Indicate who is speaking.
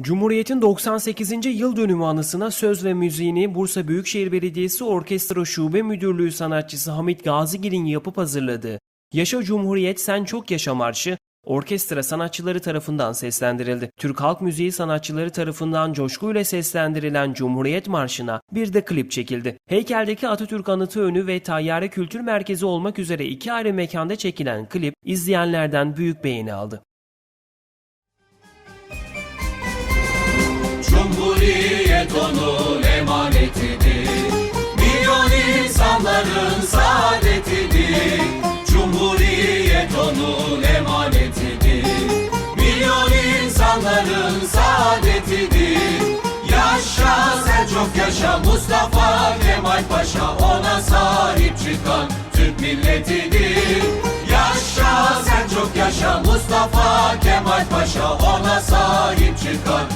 Speaker 1: Cumhuriyet'in 98. yıl dönümü anısına söz ve müziğini Bursa Büyükşehir Belediyesi Orkestra Şube Müdürlüğü sanatçısı Hamit Gazigil'in yapıp hazırladığı Yaşa Cumhuriyet Sen Çok Yaşa Marşı orkestra sanatçıları tarafından seslendirildi. Türk halk müziği sanatçıları tarafından coşkuyla seslendirilen Cumhuriyet Marşı'na bir de klip çekildi. Heykeldeki Atatürk Anıtı Önü ve Tayyare Kültür Merkezi olmak üzere iki ayrı mekanda çekilen klip izleyenlerden büyük beğeni aldı.
Speaker 2: Onun emanetidir. Milyon insanların saadetidir. Cumhuriyet onun emanetidir. Milyon insanların saadetidir. Yaşa sen çok yaşa Mustafa Kemal Paşa Ona sahip çıkan Türk milletidir. Yaşa sen çok yaşa Mustafa Kemal Paşa Ona sahip çıkan